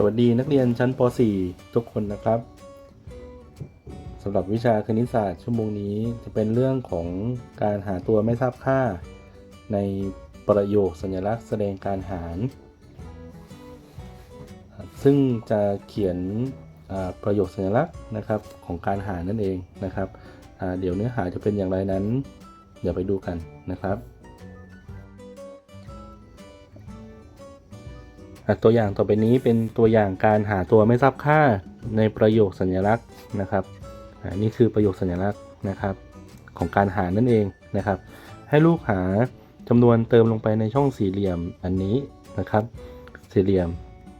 สวัสดีนักเรียนชั้นป .4 ทุกคนนะครับสำหรับวิชาคณิตศาสตร์ชั่วโมงนี้จะเป็นเรื่องของการหาตัวไม่ทราบค่า ในประโยคสัญลักษณ์แสดงการหาร ซึ่งจะเขียนอ่าประโยคสัญลักษณ์นะครับของการหารนั่นเองนะครับเดี๋ยวเนื้อหาจะเป็นอย่างไรนั้น เดี๋ยวไปดูกันนะครับ ตัวอย่างต่อไปนี้เป็นตัวอย่างการหาตัวไม่ทราบค่าในประโยคสัญลักษณ์นะครับนี่คือประโยคสัญลักษณ์นะครับ ของการหานั่นเองนะครับ ให้ลูกหาจำนวนเติมลงไปในช่องสี่เหลี่ยมอันนี้นะครับ สี่เหลี่ยม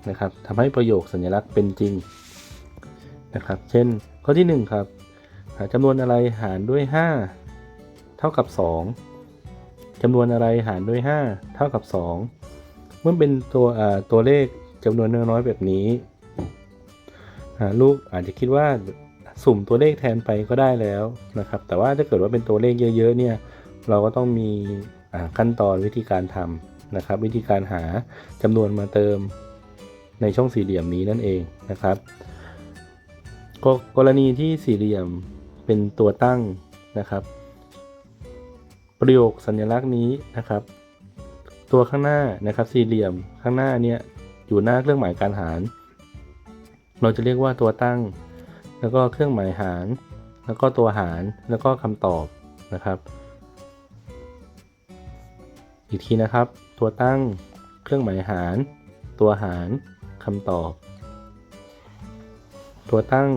นะครับทำให้ประโยคสัญลักษณ์เป็นจริงนะครับ เช่น ข้อที่หนึ่งครับหาจำนวนอะไรหารด้วย 5 เท่ากับ 2จำนวนอะไรหารด้วย 5 เท่ากับ 2 เมื่อเป็นตัวตัวเลขจำนวนน้อยๆแบบนี้ ลูกอาจจะคิดว่าสุ่มตัวเลขแทนไปก็ได้แล้วนะครับ แต่ว่าถ้าเกิดว่าเป็นตัวเลขเยอะๆเนี่ย เราก็ต้องมีขั้นตอนวิธีการทำนะครับ วิธีการหาจำนวนมาเติมในช่องสี่เหลี่ยมนี้นั่นเองนะครับกกรณีที่สี่เหลี่ยมเป็นตัวตั้งนะครับ ประโยคสัญลักษณ์นี้นะครับ ตัวข้างหน้านะครับสี่เหลี่ยมข้างหน้าเนี่ยอยู่หน้าเครื่องหมายการหาร เราจะเรียกว่าตัวตั้ง แล้วก็เครื่องหมายหาร แล้วก็ตัวหารแล้วก็คำตอบนะครับ อีกทีนะครับ ตัวตั้งเครื่องหมายหาร ตัวหารคำตอบ ตัวตั้ง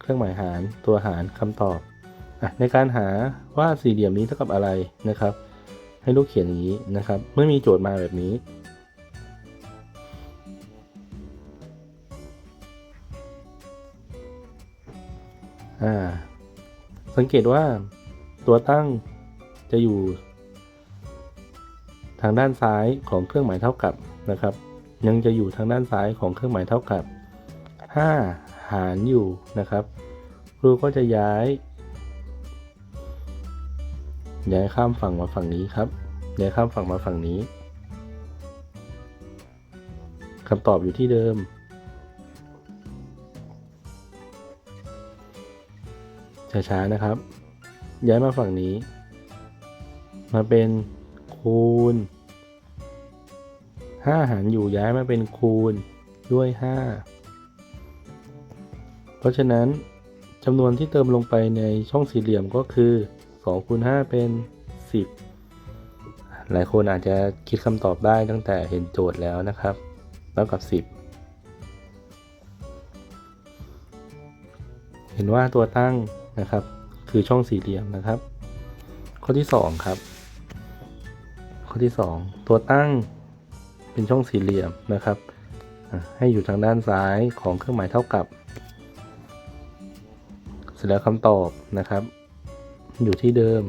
เครื่องหมายหาร ตัวหารคำตอบอในการหาว่าสี่เหลี่ยมนี้เท่ากับอะไรนะครับ ให้ลูกเขียนอย่างนี้นะครับ เมื่อมีโจทย์มาแบบนี้อ่าสังเกตว่าตัวตั้งจะอยู่ ทางด้านซ้ายของเครื่องหมายเท่ากับนะครับ ยังจะอยู่ทางด้านซ้ายของเครื่องหมายเท่ากับ 5 หารอยู่นะครับครูก็จะย้าย ย้ายข้ามฝั่งมาฝั่งนี้ครับย้ายข้ามฝั่งมาฝั่งนี้คำตอบอยู่ที่เดิม ช้าๆนะครับ ย้ายมาฝั่งนี้ มาเป็นคูณ5หารอยู่ย้ายมาเป็นคูณด้วย 5 เพราะฉะนั้นจำนวนที่เติมลงไปในช่องสี่เหลี่ยมก็คือ 2คูณ5เป็น 10 หลายคนอาจจะคิดคำตอบได้ตั้งแต่เห็นโจทย์แล้วนะครับเท่ากับ 10 เห็นว่าตัวตั้งนะครับ คือช่องสี่เหลี่ยมนะครับ ข้อที่ 2 ครับ ข้อที่ 2 ตัวตั้งเป็นช่องสี่เหลี่ยมนะครับ ให้อยู่ทางด้านซ้ายของเครื่องหมายเท่ากับ เสร็จแล้วคำตอบนะครับ อยู่ที่เดิม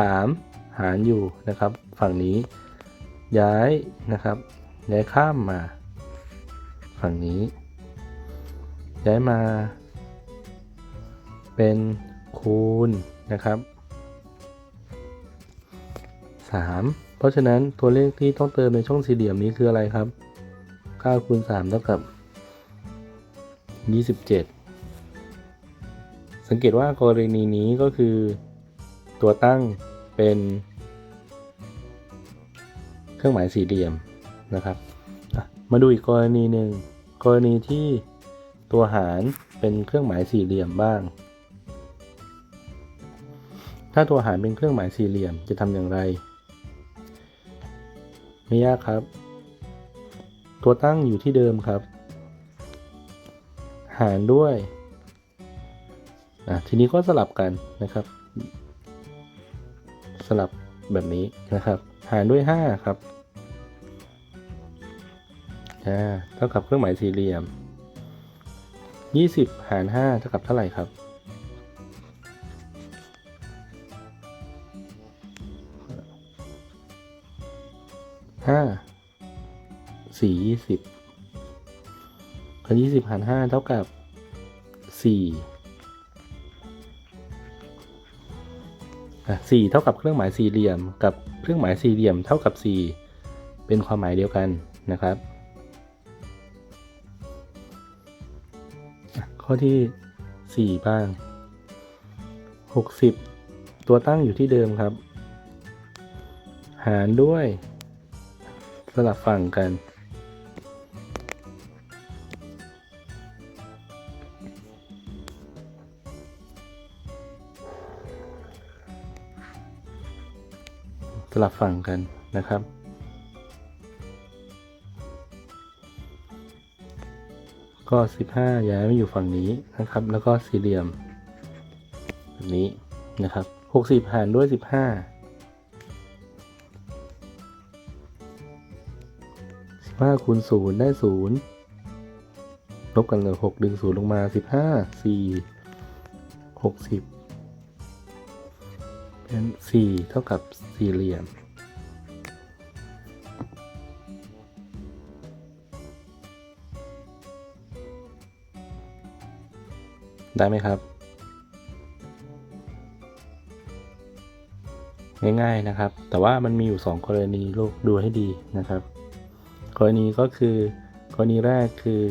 3 หารอยู่นะครับ ฝั่งนี้ย้ายนะครับ ย้ายข้ามมา ฝั่งนี้ ย้ายมา เป็นคูณนะครับ 3 เพราะฉะนั้นตัวเลขที่ต้องเติมในช่องสี่เหลี่ยมนี้คืออะไรครับ9คูณ3เท่ากับ 27 สังเกตว่ากรณีนี้ก็คือ ตัวตั้งเป็นเครื่องหมายสี่เหลี่ยมนะครับ มาดูอีกกรณีหนึ่งกรณีที่ตัวหารเป็นเครื่องหมายสี่เหลี่ยมบ้าง ถ้าตัวหารเป็นเครื่องหมายสี่เหลี่ยมจะทำอย่างไร ไม่ยากครับ ตัวตั้งอยู่ที่เดิมครับ หารด้วยทีนี้ก็สลับกันนะครับ สลับแบบนี้นะครับ หารด้วย 5 ครับอ่าเท่ากับเครื่องหมายสี่เหลี่ยม 20 หาร 5 เท่ากับเท่าไหร่ครับห้าสี่ยี่สิบพันยี่สิบหารห้าเท่ากับสี่ สี่เท่ากับเครื่องหมายสี่เหลี่ยม กับเครื่องหมายสี่เหลี่ยมเท่ากับสี่เป็นความหมายเดียวกันนะครับ ข้อที่ 4 บ้าง 60 ตัวตั้งอยู่ที่เดิมครับ หารด้วย สลับฝั่งกัน ลับฝั่งกันนะครับ ก็ 15 ย้ายมาอยู่ฝั่งนี้นะครับ แล้วก็สี่เหลี่ยมแบบนี้นะครับ 60 หารด้วย 15 15คูณ0ได้ 0 ลบกันเลย6ดึง 0 ลงมา 15 4 60 เป็น4เท่ากับสี่เหลี่ยม ได้ไหมครับ ง่ายๆนะครับ แต่ว่ามันมีอยู่ 2 กรณีลูกดูให้ดีนะครับ กรณีก็คือกรณีแรกคือ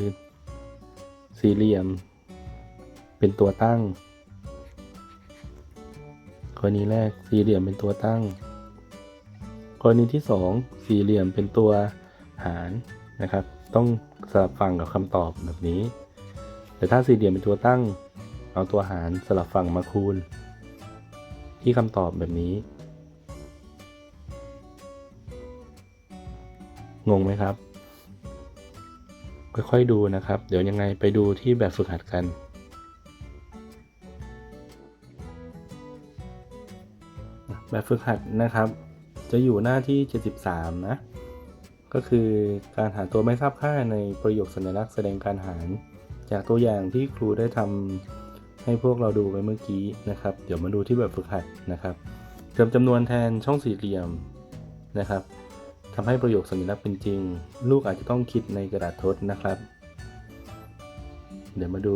สี่เหลี่ยม เป็นตัวตั้ง กรณีแรกสี่เหลี่ยมเป็นตัวตั้ง กรณีที่ 2 สี่เหลี่ยมเป็นตัวหารนะครับ ต้องสลับฝั่งกับคำตอบแบบนี้ แต่ถ้าสี่เหลี่ยมเป็นตัวตั้ง เอาตัวหารสลับฝั่งมาคูณ ที่คำตอบแบบนี้งงไหมครับ ค่อยๆดูนะครับ เดี๋ยวยังไงไปดูที่แบบฝึกหัดกัน แบบฝึกหัดนะครับ จะอยู่หน้าที่ 73 นะ ก็คือการหาตัวไม่ทราบค่าในประโยคสัญลักษณ์แสดงการหาร จากตัวอย่างที่ครูได้ทำให้พวกเราดูไปเมื่อกี้นะครับ เดี๋ยวมาดูที่แบบฝึกหัดนะครับเติมจำนวนแทนช่องสี่เหลี่ยมนะครับทำให้ประโยคสัญลักษณ์เป็นจริง ลูกอาจจะต้องคิดในกระดาษทดนะครับ เดี๋ยวมาดู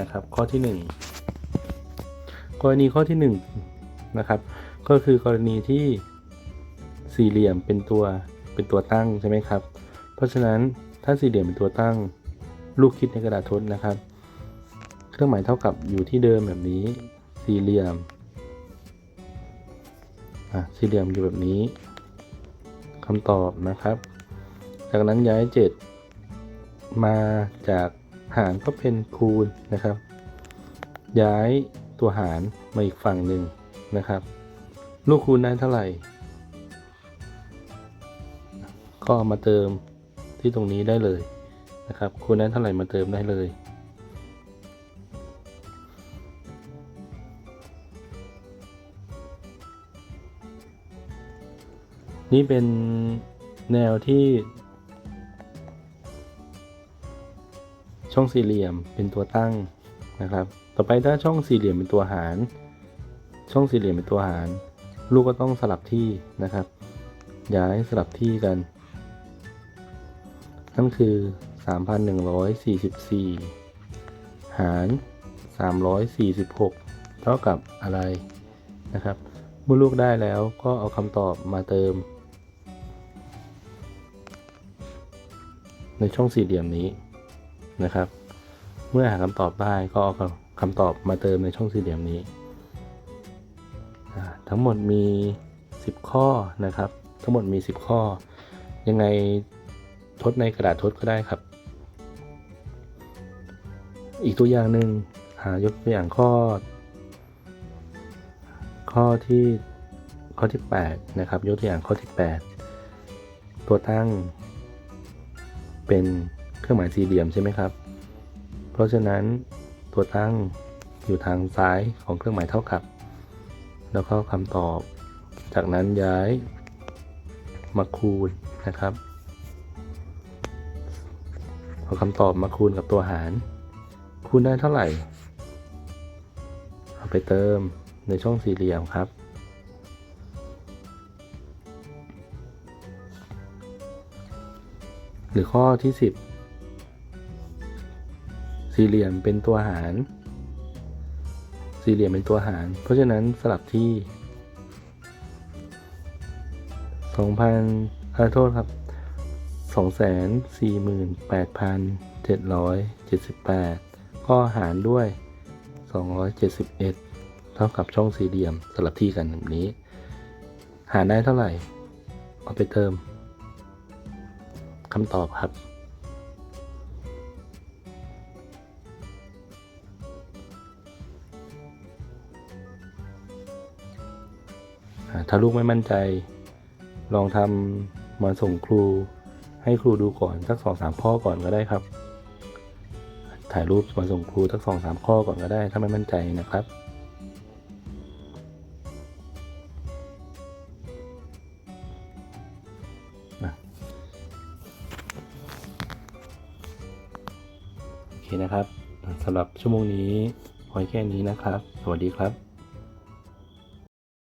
นะครับข้อที่ 1 กรณีข้อที่1นะครับ ก็คือกรณีที่สี่เหลี่ยมเป็นตัวเป็นตัวตั้งใช่ไหมครับ เพราะฉะนั้นถ้าสี่เหลี่ยมเป็นตัวตั้ง ลูกคิดในกระดาษทดนะครับ เครื่องหมายเท่ากับอยู่ที่เดิมแบบนี้ สี่เหลี่ยมอะสี่เหลี่ยมอยู่แบบนี้คำตอบนะครับ จากนั้นย้าย 7 มาจากหารก็เป็นคูณนะครับ ย้ายตัวหารมาอีกฝั่งหนึ่งนะครับ ลูกคูณได้เท่าไหร่ ก็มาเติมที่ตรงนี้ได้เลยนะครับ คูณได้เท่าไหร่มาเติมได้เลย นี่เป็นแนวที่ช่องสี่เหลี่ยมเป็นตัวตั้งนะครับ ต่อไปถ้าช่องสี่เหลี่ยมเป็นตัวหาร ช่องสี่เหลี่ยมเป็นตัวหาร ลูกก็ต้องสลับที่นะครับย้ายสลับที่กัน นั่นคือ 3,144 หาร 346 เท่ากับอะไรนะครับเมื่อลูกได้แล้วก็เอาคำตอบมาเติม ในช่องสี่เหลี่ยมนี้นะครับ เมื่อหาคำตอบได้ก็เอาคำตอบมาเติมในช่องสี่เหลี่ยมนี้ ทั้งหมดมี 10 ข้อนะครับ ทั้งหมดมี 10 ข้อ ยังไงทดในกระดาษทดก็ได้ครับ อีกตัวอย่างหนึ่งหายกตัวอย่างข้อ ข้อที่ข้อที่ 8 นะครับ ยกตัวอย่างข้อที่ 8 ตัวตั้งเป็นเครื่องหมายสี่เหลี่ยมใช่ไหมครับ เพราะฉะนั้นตัวตั้งอยู่ทางซ้ายของเครื่องหมายเท่ากับ แล้วก็คำตอบ จากนั้นย้ายมาคูณนะครับเอาคำตอบมาคูณกับตัวหาร คูณได้เท่าไหร่ เอาไปเติมในช่องสี่เหลี่ยมครับ หรือข้อที่ 10 สี่เหลี่ยมเป็นตัวหาร สี่เหลี่ยมเป็นตัวหาร เพราะฉะนั้นสลับที่2,000ขอโทษครับ248,778ก็หารด้วย271เท่ากับช่องสี่เหลี่ยมสลับที่กันแบบนี้ หารได้เท่าไหร่ เอาไปเติมคำตอบครับ ถ้าลูกไม่มั่นใจ ลองทำมาส่งครู ให้ครูดูก่อนสักสองสามข้อก่อนก็ได้ครับ ถ่ายรูปมาส่งครูสักสองสามข้อก่อนก็ได้ ถ้าไม่มั่นใจนะครับโอเคนะครับสำหรับชั่วโมงนี้พอแค่นี้นะครับ สวัสดีครับ